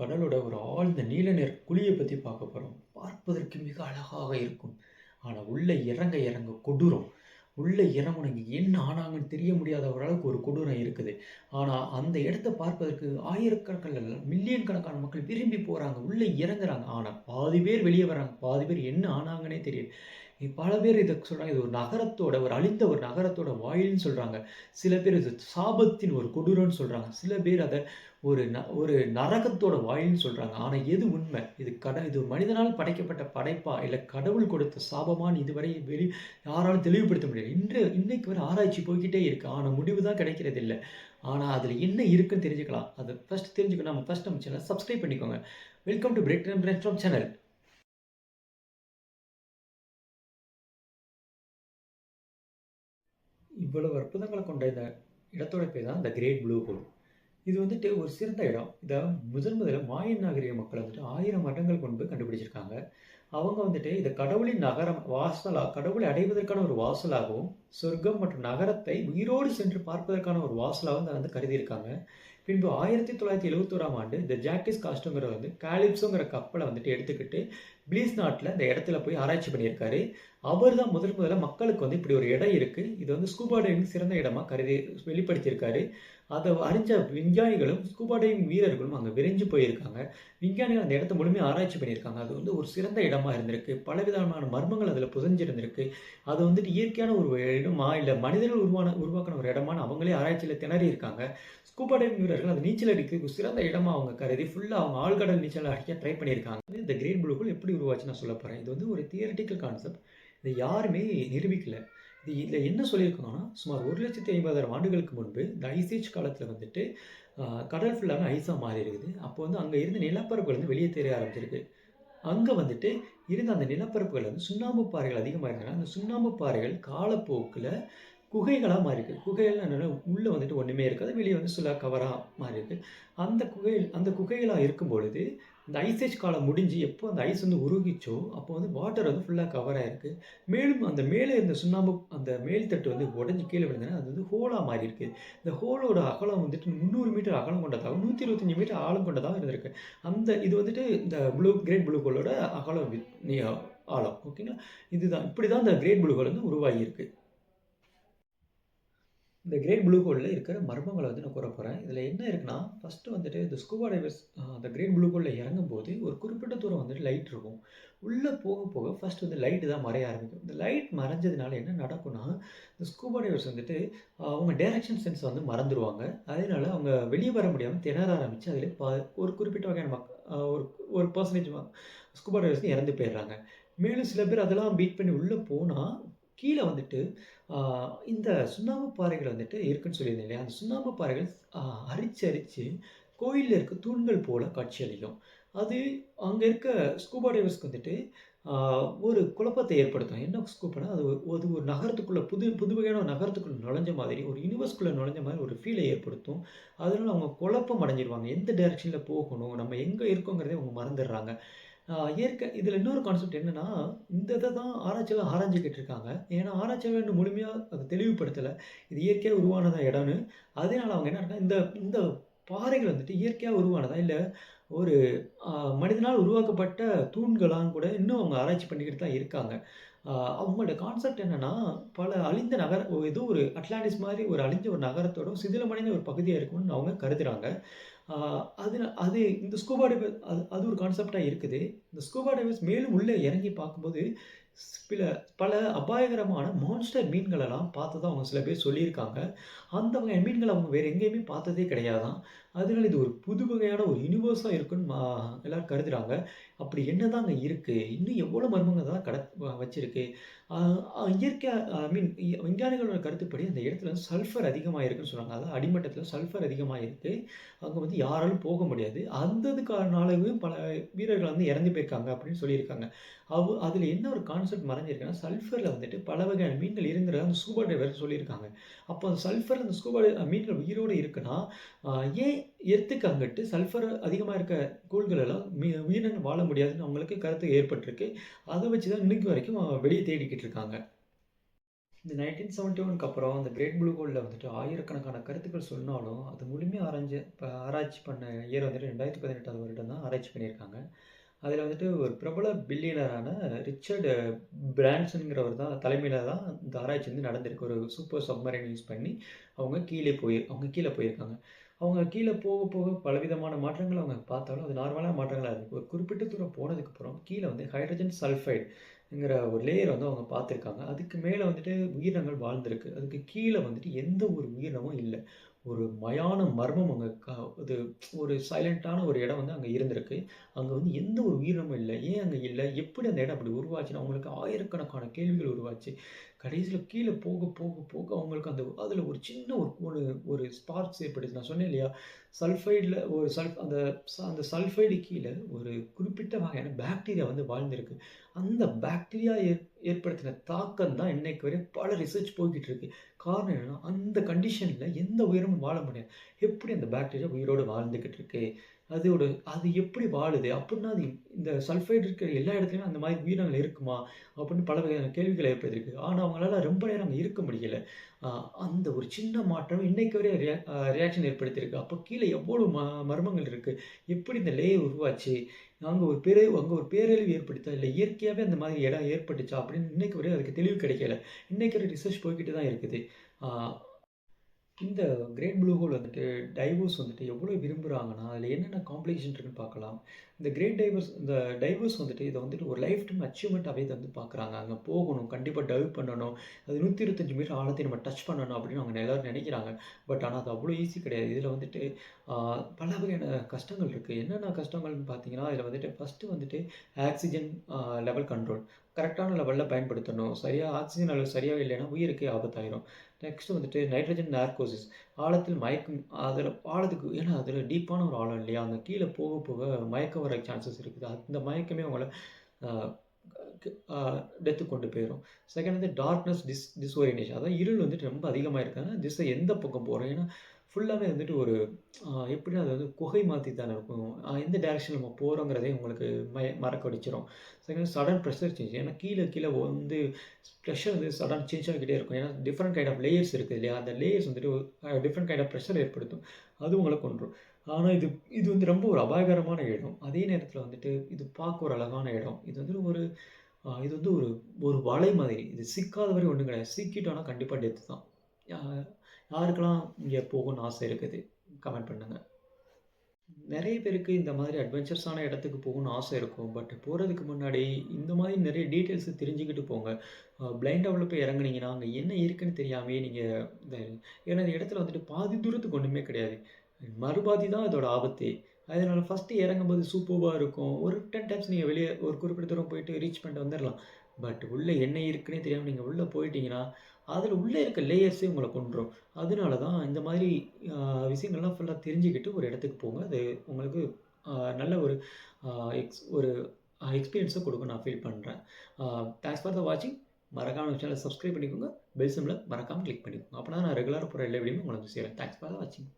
கடலோட ஒரு ஆழ்ந்த நீல நிற குழியை பற்றி பார்க்க போகிறோம் பார்ப்பதற்கு மிக அழகாக இருக்கும். ஆனால் உள்ளே இறங்க இறங்க கொடூரம். உள்ளே இறங்குனங்க என்ன ஆனாங்கன்னு தெரிய முடியாத ஓரளவுக்கு ஒரு கொடூரம் இருக்குது. ஆனால் அந்த இடத்த பார்ப்பதற்கு ஆயிரக்கணக்கில் மில்லியன் கணக்கான மக்கள் விரும்பி போகிறாங்க உள்ளே இறங்குறாங்க. ஆனால் பாதி பேர் வெளியே வராங்க. பாதி பேர் என்ன ஆனாங்கன்னே தெரியல. பல பேர் இதை சொல்கிறாங்க இது ஒரு நகரத்தோட ஒரு அழிந்த ஒரு நகரத்தோட வாயில்னு சொல்கிறாங்க சில பேர் இது சாபத்தின் ஒரு கொடூரம்னு சொல்கிறாங்க சில பேர் அதை ஒரு ந ஒரு நரகத்தோட வாயில்னு சொல்கிறாங்க ஆனால் எது உண்மை? இது கட இது மனிதனால் படைக்கப்பட்ட படைப்பா? இல்லை கடவுள் கொடுத்த சாபமான்னு இதுவரை வெளி யாராலும் தெளிவுபடுத்த முடியாது இன்று இன்றைக்கு வரை ஆராய்ச்சி போய்கிட்டே இருக்குது ஆனால் முடிவு தான் கிடைக்கிறது இல்லை ஆனால் அதில் என்ன இருக்குன்னு தெரிஞ்சுக்கலாம். அதை ஃபஸ்ட் தெரிஞ்சுக்கணும். நம்ம ஃபஸ்ட் நம்ம சேனல் சப்ஸ்கிரைப் பண்ணிக்கோங்க. Welcome to break from channel. இவ்வளவு அற்புதங்களை கொண்ட இந்த இடத்தோட பேர் தான் த கிரேட் ப்ளூ ஹோல். இது வந்துட்டு ஒரு சிறந்த இடம். இதை முதன் முதல்ல மாயன் நாகரிக மக்கள் வந்துட்டு ஆயிரம் வருடங்கள் கொண்டு கண்டுபிடிச்சிருக்காங்க. அவங்க வந்துட்டு இதை கடவுளின் நகரம் வாசலாக கடவுளை அடைவதற்கான ஒரு வாசலாகவும், சொர்க்கம் மற்றும் நகரத்தை உயிரோடு சென்று பார்ப்பதற்கான ஒரு வாசலாகவும் அதை வந்து கருதியிருக்காங்க. பின்பு 1971ஆம் ஆண்டு இந்த ஜாக்கிஸ் காஸ்டோங்கிறவர் வந்து காலிப்ஸுங்கிற கப்பலை வந்துட்டு எடுத்துக்கிட்டு பிலீஸ் நாட்டில் இந்த இடத்துல போய் ஆராய்ச்சி பண்ணியிருக்காரு. அவர் தான் முதல் முதல்ல மக்களுக்கு வந்து இப்படி ஒரு இடம் இருக்குது இது வந்து ஸ்கூபா டைவிங் சிறந்த இடமா கருதி வெளிப்படுத்தியிருக்காரு. அதை அறிஞ்ச விஞ்ஞானிகளும், ஸ்கூபா டைவிங் வீரர்களும் அங்கே விரைஞ்சு போயிருக்காங்க. விஞ்ஞானிகள் அந்த இடத்த முழுமையாக ஆராய்ச்சி பண்ணியிருக்காங்க. அது வந்து ஒரு சிறந்த இடமா இருந்திருக்கு. பலவிதமான மர்மங்கள் அதில் புதஞ்சிருந்திருக்கு அது வந்துட்டு இயற்கையான ஒரு இடமா, இல்லை மனிதர்கள் உருவான உருவாக்கின ஒரு இடமான அவங்களே ஆராய்ச்சியில் திணறியிருக்காங்க. ஸ்கூபா டைவிங் வீரர்கள் அது நீச்சல் அடிக்க ஒரு சிறந்த இடமா அவங்க கருதி ஃபுல்லாக அவங்க ஆழ்கடல் நீச்சல் அடிக்க ட்ரை பண்ணியிருக்காங்க. இந்த கிரேட் ப்ளூக்குள் எப்படி உருவாச்சுன்னு நான் சொல்லப் போகிறேன் இது வந்து ஒரு தியரட்டிக்கல் கான்செப்ட். இதை யாருமே நிரூபிக்கல. இது இதில் என்ன சொல்லியிருக்காங்கன்னா, சுமார் 1,50,000 ஆண்டுகளுக்கு முன்பு இந்த ஐசேஜ் காலத்தில் வந்துட்டு கடல் ஃபுல்லாவே ஐஸாக மாறி இருக்குது. அப்போ வந்து அங்கே இருந்த நிலப்பரப்புகள் வந்து வெளியே தெரிய ஆரம்பிச்சிருக்கு. அங்கே வந்துட்டு இருந்த அந்த நிலப்பரப்புகள் வந்து சுண்ணாம்பு பாறைகள் அதிகமாக இருந்தனால, அந்த சுண்ணாம்பு பாறைகள் காலப்போக்கில் குகைகளாக மாறி இருக்குது குகைகள்னா என்னென்னா உள்ளே வந்துட்டு ஒன்றுமே இருக்காது. வெளியே வந்து சில கவரா மாறியிருக்கு. அந்த குகை அந்த குகைகளாக இருக்கும் பொழுது, இந்த ஐசேஜ் காலம் முடிஞ்சு எப்போ அந்த ஐஸ் வந்து உருகிச்சோ, அப்போ வந்து வாட்டர் வந்து ஃபுல்லாக கவராக இருக்குது மேலும் அந்த மேலே இருந்த சுண்ணாம்பு அந்த மேல் தட்டு வந்து உடஞ்சி கீழே விழுந்ததுன்னா அது வந்து ஹோலாக மாறி இருக்குது இந்த ஹோலோட அகலம் வந்துட்டு 300 மீட்டர் அகலம் கொண்டதாகவும், 125 மீட்டர் ஆழம் கொண்டதாகவும் இருந்திருக்கு. அந்த இது வந்துட்டு இந்த ப்ளூ கிரேட் ப்ளூ ஹோலோட அகலம் வித் ஆழம். ஓகேங்களா? இதுதான் இப்படி தான் இந்த கிரேட் ப்ளூ ஹோல் வந்து உருவாகியிருக்கு. இந்த கிரேட் ப்ளூ ஹோலில் இருக்கிற மர்மங்களை வந்து நான் கூறப் போகிறேன் இதில் என்ன இருக்குன்னா, ஃபஸ்ட்டு வந்துட்டு இந்த ஸ்கூபா டைவர்ஸ் அந்த கிரேட் ப்ளூ கோவில் இறங்கும் போது ஒரு குறிப்பிட்ட தூரம் வந்துட்டு லைட் இருக்கும். உள்ளே போக போக ஃபஸ்ட் வந்து லைட்டு தான் மறைய ஆரம்பிக்கும். இந்த லைட் மறைஞ்சதுனால என்ன நடக்கும்னா, இந்த ஸ்கூபா டைவர்ஸ் வந்துட்டு அவங்க டைரக்ஷன் சென்ஸ் வந்து மறந்துடுவாங்க அதனால அவங்க வெளியே வர முடியாமல் திணற ஆரம்பித்து அதில் ப ஒரு குறிப்பிட்ட வகையான மக் ஒரு ஒரு பர்சன்டேஜ் ஸ்கூபா டைவர்ஸ் இறந்து போயிடுறாங்க மேலும் சில பேர் அதெல்லாம் பீட் பண்ணி உள்ளே போனால் கீழே வந்துட்டு இந்த சுண்ணாம்பு பாறைகள் வந்துட்டு இருக்குன்னு சொல்லியிருந்தேன் இல்லையா? அந்த சுண்ணாம்பு பாறைகள் அரிச்சு அரிச்சு கோயிலில் இருக்க தூண்கள் போல காட்சியளிக்கும். அது அங்கே இருக்க ஸ்கூபா டைவர்ஸ்க்கு வந்துட்டு ஒரு குழப்பத்தை ஏற்படுத்தும். என்ன ஸ்கூப்னா, அது அது ஒரு நகரத்துக்குள்ளே புது புது வகையான நகரத்துக்குள்ளே நுழைஞ்ச மாதிரி, ஒரு யூனிவர்ஸ்குள்ளே நுழைஞ்ச மாதிரி ஒரு ஃபீலை ஏற்படுத்தும். அதனால அவங்க குழப்பம் அடைஞ்சிருவாங்க. எந்த டைரெக்ஷனில் போகணும்? நம்ம எங்கே இருக்கோங்கிறதே அவங்க மறந்துடுறாங்க இயற்கை இதில் இன்னொரு கான்செப்ட் என்னென்னா இந்த இதை தான் ஆராய்ச்சியில் ஆராய்ஞ்சிக்கிட்டு இருக்காங்க. ஏன்னா, ஆராய்ச்சியில் இன்னும் முழுமையாக அதை தெளிவுபடுத்தலை இது இயற்கையாக உருவானதா இடம்னு. அதனால அவங்க என்ன இந்த இந்த பாறைகள் வந்துட்டு இயற்கையாக உருவானதா? இல்லை ஒரு மனிதனால் உருவாக்கப்பட்ட தூண்களான்னு கூட இன்னும் அவங்க ஆராய்ச்சி பண்ணிக்கிட்டு தான் இருக்காங்க. அவங்களோட கான்செப்ட் என்னென்னா பல அழிந்த நகர ஏதோ ஒரு அட்லாண்டிஸ் மாதிரி ஒரு அழிஞ்ச ஒரு நகரத்தோட சிதிலமடைந்த ஒரு பகுதியாக இருக்கும்னு அவங்க கருதுகிறாங்க அது அது இந்த ஸ்கூபா டைவர் அது அது ஒரு கான்செப்டாக இருக்குது. இந்த ஸ்கூபா டைவர்ஸ் மேலும் உள்ளே இறங்கி பார்க்கும்போது, சில பல அபாயகரமான மான்ஸ்டர் மீன்களெல்லாம் பார்த்து தான் அவங்க சில பேர் சொல்லியிருக்காங்க. அந்த வகையான மீன்களை அவங்க வேறு எங்கேயுமே பார்த்ததே கிடையாதான் அதனால இது ஒரு புது வகையான ஒரு யூனிவர்ஸாக இருக்குன்னு எல்லோரும் கருதுகிறாங்க கருதுறாங்க. அப்படி என்னதான் அங்கே இருக்குது இன்னும் எவ்வளோ மர்மங்கள் தான் கட வச்சிருக்கு? இயற்கை ஐ மீன் விஞ்ஞானிகளோட கருத்துப்படி அந்த இடத்துல வந்து சல்ஃபர் அதிகமாக இருக்குன்னு சொன்னாங்க அதாவது அடிமட்டத்தில் சல்ஃபர் அதிகமாக இருக்குது அங்கே வந்து யாராலும் போக முடியாது. அந்த இதுக்கானாலயும் பல வீரர்கள் வந்து இறந்து போயிருக்காங்க அப்படின்னு சொல்லியிருக்காங்க. அவ் அதில் என்ன ஒரு கான் கான்செப்ட் மறைஞ்சிருக்குன்னா, சல்ஃபரில் வந்துட்டு பல வகையான மீன்கள் இருந்ததா அந்த ஸ்கூபா டைவர் சொல்லியிருக்காங்க. அப்போ அந்த சல்ஃபர் அந்த ஸ்கூபா மீன்கள் உயிரோட இருக்குன்னா, ஏன் எர்த்துக்கு அங்கிட்டு சல்ஃபர் அதிகமாக இருக்க கோள்கள் எல்லாம் மீ உயிரினங்கள் வாழ முடியாதுன்னு அவங்களுக்கு கருத்து ஏற்பட்டிருக்கு. அதை வச்சு தான் இன்னைக்கு வரைக்கும் வெளியே தேடிக்கிட்டு இருக்காங்க. இந்த 1971க்கு அப்புறம் அந்த கிரேட் ப்ளூ கோலில் வந்துட்டு ஆயிரக்கணக்கான கருத்துக்கள் சொன்னாலும், அது முழுமையாக ஆராய்ச்சி இப்போ ஆராய்ச்சி பண்ண இயர் வந்துட்டு 2018வது வருடம் தான் ஆராய்ச்சி பண்ணியிருக்காங்க. அதில் வந்துட்டு ஒரு பிரபல பில்லியனரான ரிச்சர்டு பிரான்சன்ங்கிறவர் தான் தலைமையில் தான் இந்த ஆராய்ச்சி வந்து நடந்திருக்கு. ஒரு சூப்பர் சப்மரைன் யூஸ் பண்ணி அவங்க கீழே போய் அவங்க கீழே போயிருக்காங்க. அவங்க கீழே போக போக பலவிதமான மாற்றங்கள் அவங்க பார்த்தாலும், அது நார்மலான மாற்றங்களாக இருக்குது ஒரு குறிப்பிட்ட தூரம் போனதுக்கப்புறம் கீழே வந்து ஹைட்ரஜன் சல்ஃபைடுங்கிற ஒரு லேயர் வந்து அவங்க பார்த்துருக்காங்க. அதுக்கு மேலே வந்துட்டு உயிரினங்கள் வாழ்ந்திருக்கு. அதுக்கு கீழே வந்துட்டு எந்த ஒரு உயிரினமும் இல்லை ஒரு மயான மர்மம் அங்கே க இது ஒரு சைலண்ட்டான ஒரு இடம் வந்து அங்கே இருந்திருக்கு. அங்கே வந்து எந்த ஒரு உயிரினமும் இல்லை ஏன் அங்கே இல்லை எப்படி அந்த இடம் அப்படி உருவாச்சுன்னு அவங்களுக்கு ஆயிரக்கணக்கான கேள்விகள் உருவாச்சு. கடைசியில் கீழே போக போக போக அவங்களுக்கு அந்த அதில் ஒரு சின்ன ஒரு ஒரு ஒரு ஸ்பார்க்ஸ் ஏற்பட்டுச்சு. நான் சொன்னேன் இல்லையா? சல்ஃபைடில் ஒரு சல்ஃப் அந்த அந்த சல்ஃபைடு கீழே ஒரு குறிப்பிட்ட வகையான பாக்டீரியா வந்து வாழ்ந்திருக்கு. அந்த பாக்டீரியா ஏற் ஏற்படுத்தின தாக்கம் தான் இன்னைக்கு வரை பல ரிசர்ச் போய்கிட்டு இருக்கு. காரணம் என்னென்னா அந்த கண்டிஷனில் எந்த உயிரினமும் வாழ முடியாது. எப்படி அந்த பாக்டீரியா உயிரோடு வாழ்ந்துக்கிட்டு இருக்கு? அதோட அது எப்படி வாழுது? அப்படின்னா அது இந்த சல்ஃபைடு இருக்கிற எல்லா இடத்துலையுமே அந்த மாதிரி உயிரினங்கள் இருக்குமா? அப்படின்னு பல வகையான கேள்விகள் ஏற்படுத்தியிருக்கு. ஆனால் அவங்களால ரொம்ப நேரம் அங்கே இருக்க முடியல. அந்த ஒரு சின்ன மாற்றம் இன்னைக்கு வரை ரியா ரியாக்ஷன் ஏற்படுத்தியிருக்கு. அப்போ கீழே எவ்வளோ ம மர்மங்கள் இருக்குது எப்படி இந்த லேயர் உருவாச்சு? அங்கே ஒரு பேர அங்கே ஒரு பேரழிவு ஏற்படுத்தா இல்லை இயற்கையாகவே அந்த மாதிரி இடம் ஏற்பட்டுச்சா? அப்படின்னு இன்னைக்கு வரை அதுக்கு தெளிவு கிடைக்கல. இன்னைக்கு வரை ரிசர்ச் போய்கிட்டு தான் இருக்குது. இந்த கிரேட் ப்ளூ ஹோல் வந்துட்டு டைவோர்ஸ் வந்துட்டு எவ்வளோ விரும்புகிறாங்கன்னா அதில் என்னென்ன காம்ப்ளிகேஷன் இருக்குன்னு பார்க்கலாம். இந்த கிரேட் டைவர்ஸ் இந்த டைவர்ஸ் வந்துட்டு இதை வந்துட்டு ஒரு லைஃப் டைம் அச்சீவ்மெண்ட்டாகவே இதை வந்து பார்க்குறாங்க. அங்கே போகணும், கண்டிப்பாக டைவ் பண்ணணும். அது 125 மீட்டர் ஆழத்தை நம்ம டச் பண்ணணும் அப்படின்னு அவங்க எல்லாரும் நினைக்கிறாங்க பட் ஆனால் அது அவ்வளோ ஈஸி கிடையாது. இதில் வந்துட்டு பல வகையான கஷ்டங்கள் இருக்குது என்னென்ன கஷ்டங்கள்னு பார்த்தீங்கன்னா, இதில் வந்துட்டு ஃபஸ்ட்டு வந்துட்டு ஆக்சிஜன் லெவல் கண்ட்ரோல். கரெக்டான லெவலில் பயன்படுத்தணும். சரியாக ஆக்சிஜன் அளவு சரியாக இல்லைன்னா உயிருக்கே ஆபத்தாயிரும். நெக்ஸ்ட் வந்துட்டு நைட்ரஜன் நார்கோசிஸ். ஆழத்தில் மயக்கம் அதில் ஆழத்துக்கு ஏன்னா அதில் டீப்பான ஒரு ஆழம் இல்லையா? அந்த கீழே போக போக மயக்கம் வர சான்சஸ் இருக்குது. அந்த மயக்கமே அவங்கள டெத்து டெத்துக்கு கொண்டு போயிடும் செகண்ட் வந்து டார்க்னஸ் டிஸ் டிஸ்ஓரியனேஷன் அதாவது இருள் வந்துட்டு ரொம்ப அதிகமாக இருக்காங்க திசை எந்த பக்கம் போகிறோம் ஏன்னா ஃபுல்லாகவே வந்துட்டு ஒரு எப்படின்னா அது வந்து குகை மாதிரி தானே இருக்கும். எந்த டைரெக்ஷன் நம்ம போகிறோங்கிறதே உங்களுக்கு மய மறக்க வச்சுரும். Second sudden pressure change. ஏன்னா கீழே கீழே வந்து ப்ரெஷர் வந்து சடன் சேஞ்ச் ஆகிக்கிட்டே இருக்கும். ஏன்னா டிஃப்ரெண்ட் கைண்ட் ஆஃப் லேயர்ஸ் இருக்குது இல்லையா? அந்த லேயர்ஸ் வந்துட்டு டிஃப்ரெண்ட் கைண்ட் ஆஃப் ப்ரெஷர் ஏற்படுத்தும். அது உங்களை கொண்டுரும் ஆனால் இது இது வந்து ரொம்ப ஒரு அபாயகரமான இடம். அதே நேரத்தில் வந்துட்டு இது பார்க்க ஒரு அழகான இடம். இது வந்து ஒரு இது வந்து ஒரு ஒரு வலை மாதிரி. இது சிக்காத வரை ஒன்றும் கிடையாது. சிக்கிட்டோம்னா கண்டிப்பாக டெத்து தான். யாருக்கெல்லாம் இங்கே போகணும்னு ஆசை இருக்குது? கமெண்ட் பண்ணுங்கள் நிறைய பேருக்கு இந்த மாதிரி அட்வென்ச்சர்ஸான இடத்துக்கு போகணும்னு ஆசை இருக்கும். பட் போகிறதுக்கு முன்னாடி இந்த மாதிரி நிறைய டீட்டெயில்ஸ் தெரிஞ்சுக்கிட்டு போங்க. அ பிளைண்டா போய் இறங்குனீங்கன்னா, அங்கே என்ன இருக்குன்னு தெரியாமே நீங்கள் இந்த ஏன்னா இந்த இடத்துல வந்துட்டு பாதி தூரத்துக்கு ஒன்றுமே கிடையாது. மறுபாதி தான் இதோட ஆபத்தே. அதனால் ஃபஸ்ட்டு இறங்கும்போது சூப்பர்வாக இருக்கும். ஒரு 10 டைம்ஸ் நீங்கள் வெளியே ஒரு குறிப்பிட்ட தூரம் போயிட்டு ரீச் பண்ணிட்டு வந்துடலாம் பட் உள்ளே என்ன இருக்குன்னே தெரியாமல் நீங்கள் உள்ளே போயிட்டீங்கன்னா, அதில் உள்ளே இருக்க லேயர்ஸே உங்களை கொண்டுரும் அதனால தான் இந்த மாதிரி விஷயங்கள்லாம் ஃபுல்லாக தெரிஞ்சுக்கிட்டு ஒரு இடத்துக்கு போங்க. அது உங்களுக்கு நல்ல ஒரு எக்ஸ் ஒரு எக்ஸ்பீரியன்ஸை கொடுக்க நான் ஃபீல் பண்ணுறேன் தேங்க்ஸ் ஃபார் த வாட்சிங். மறக்காமல் சேனலை சப்ஸ்கிரைப் பண்ணிக்கோங்க. பெல் சிம்மில் மறக்காம கிளிக் பண்ணிக்கோங்க. அப்போ தான் நான் ரெகுலராக போகிற எல்லா வீடியோமே உங்களுக்கு வந்து தேங்க்ஸ் ஃபார் த வாட்சிங்.